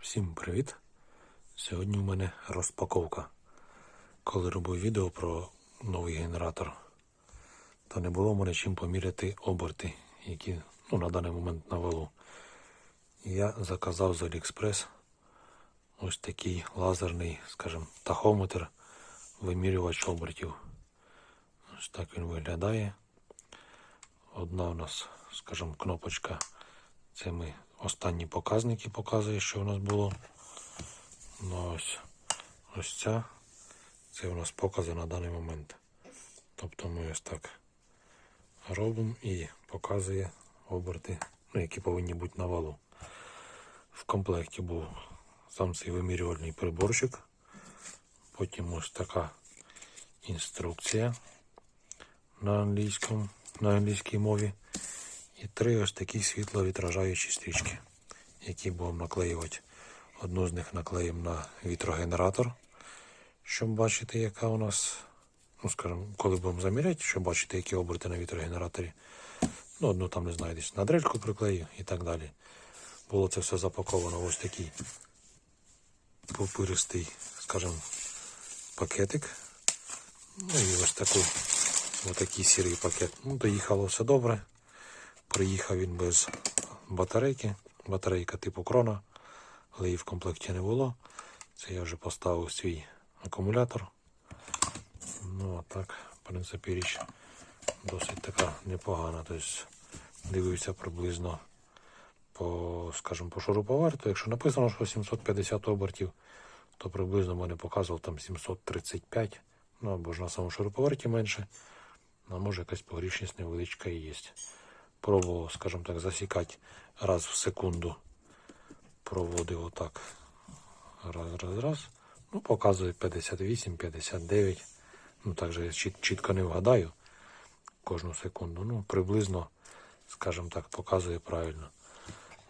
Всім привіт! Сьогодні у мене розпаковка. Коли робив відео про новий генератор, то не було в мене чим поміряти оберти, які ну, на даний момент на валу. Я заказав з AliExpress ось такий лазерний, скажімо, тахометр, вимірювач обертів. Ось так він виглядає. Одна у нас, скажімо, кнопочка. Це ми останні показники показує, що у нас було. Ну, ось, ось ця. Це у нас покази на даний момент. Тобто ми ось так робимо і показує оберти, ну, які повинні бути на валу. В комплекті був сам цей вимірювальний приборчик. Потім ось така інструкція на на англійській мові. І три ось такі світловідражаючі стрічки, які будемо наклеювати. Одну з них наклеїмо на вітрогенератор, щоб бачити, яка у нас, ну скажімо, коли будемо заміряти, щоб бачити, які оберти на вітрогенераторі. Ну, одну там не знаю, на дрельку приклею і так далі. Було це все запаковано в ось такий пупиристий, скажімо, пакетик. Ну і ось таку, отакий сірий пакет. Ну, доїхало все добре. Приїхав він без батарейки. Батарейка типу крона, але її в комплекті не було. Це я вже поставив свій акумулятор. Ну а так, в принципі, річ досить така непогана. Тобто дивився приблизно по, скажімо, по шуруповерту. Якщо написано, що 750 обертів, то приблизно мене показував там 735. Ну або ж на самому шуруповерті менше. А може якась погрішність невеличка і є пробував, скажімо так, засікати раз в секунду. Проводив отак. Раз, раз, раз. Ну, показує 58, 59. Ну, так же я чіт, чітко не вгадаю кожну секунду. Ну, приблизно, скажімо так, показує правильно.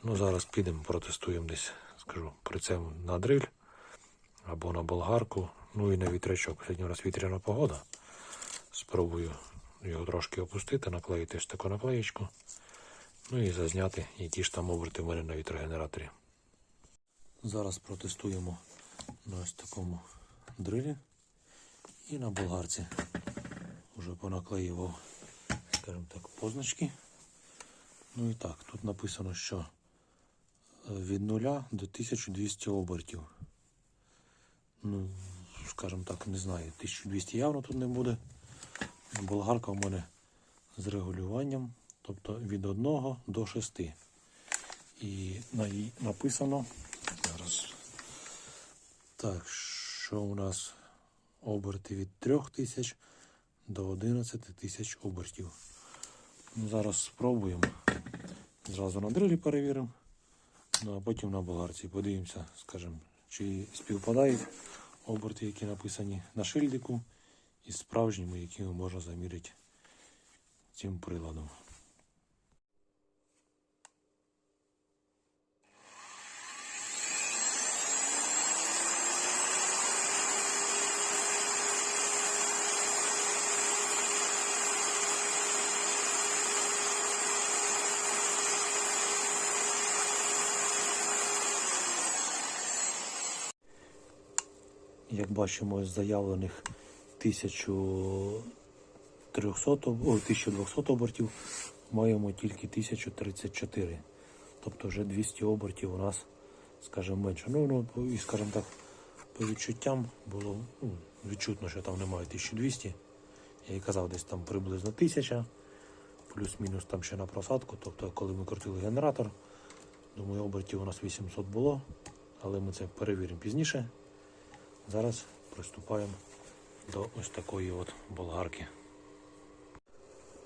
Ну, зараз підемо, протестуємо десь, скажу, прицем на дриль або на болгарку. Ну і на вітрячок. Сьогодні у нас вітряна погода. Спробую його трошки опустити, наклеїти ось таку наклеєчку. Ну і зазняти, які ж там оберти в мене на вітрогенераторі. Зараз протестуємо на ось такому дрилі і на болгарці. Уже понаклеював, скажімо так, позначки. Ну і так, тут написано, що від 0 до 1200 обертів. Ну, скажімо так, не знаю, 1200 явно тут не буде. Болгарка у мене з регулюванням, тобто від 1 до 6. І на ній написано зараз. Так, що у нас оберти від 3000 до 11 тисяч обертів. Ну, Зараз спробуємо. Зразу на дрилі перевіримо, ну а потім на болгарці. Подивимося, скажімо, чи співпадають оберти, які написані на шильдику із справжніми, якими можна заміряти цим приладом. Як бачимо, з заявлених 1300, об- 1200 обертів маємо тільки 1034. Тобто вже 200 обертів у нас, скажімо, менше. Ну, ну і, скажімо так, по відчуттям було ну, відчутно, що там немає 1200. Я і казав, десь там приблизно 1000, плюс-мінус там ще на просадку. Тобто, коли ми крутили генератор, думаю, обертів у нас 800 було, але ми це перевіримо пізніше. Зараз приступаємо до ось такої от болгарки.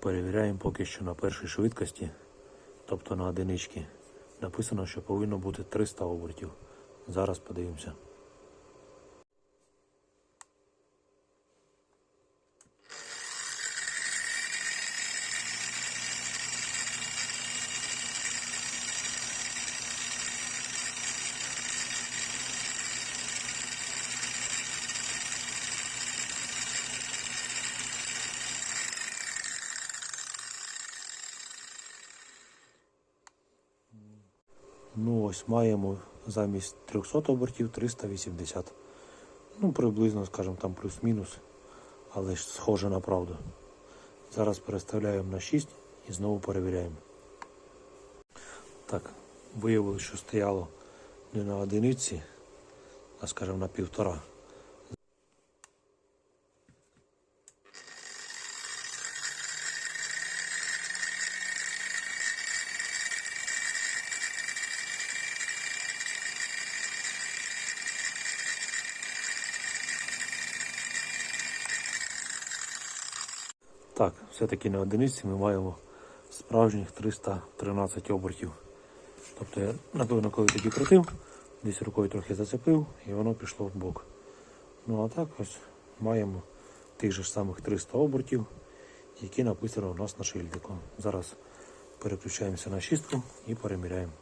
Перевіряємо поки що на першій швидкості, тобто на одинички. Написано, що повинно бути 300 обертів. Зараз подивимося. Ну ось маємо замість 300 обертів 380. Ну, приблизно, скажімо, там плюс-мінус, але ж схоже на правду. Зараз переставляємо на 6 і знову перевіряємо. Так, виявилося, що стояло не на одиниці, а скажімо на півтора. Так, все-таки на одиниці ми маємо справжніх 313 обертів. Тобто я, напевно, коли тоді крутив, десь рукою трохи зацепив і воно пішло в бок. Ну а так ось маємо тих же самих 300 обертів, які написано у нас на шильдику. Зараз переключаємося на шістку і переміряємо.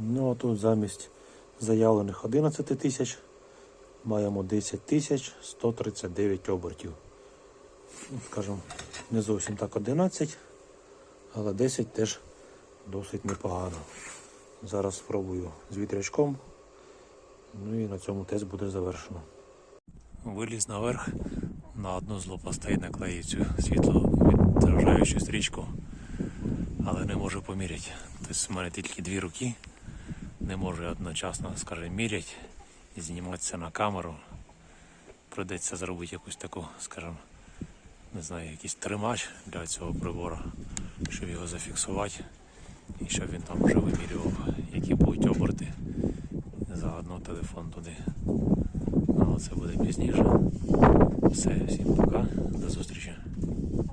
Ну а тут замість заявлених 11 тисяч маємо 10 тисяч 139 обертів. Ну, Скажімо, не зовсім так 11, але 10 теж досить непогано. Зараз спробую з вітрячком. Ну і на цьому тест буде завершено. Виліз наверх на одну з лопастей наклеїв цю світло відражаючу стрічку, але не можу поміряти. Тобто в мене тільки дві руки, не можу я одночасно, скажімо, міряти і зніматися на камеру. Придеться зробити якусь таку, скажімо, не знаю, якийсь тримач для цього прибору, щоб його зафіксувати і щоб він там вже вимірював, які будуть оберти. Заодно телефон туди. Ну, Але це буде пізніше. Все, всім пока, до зустрічі.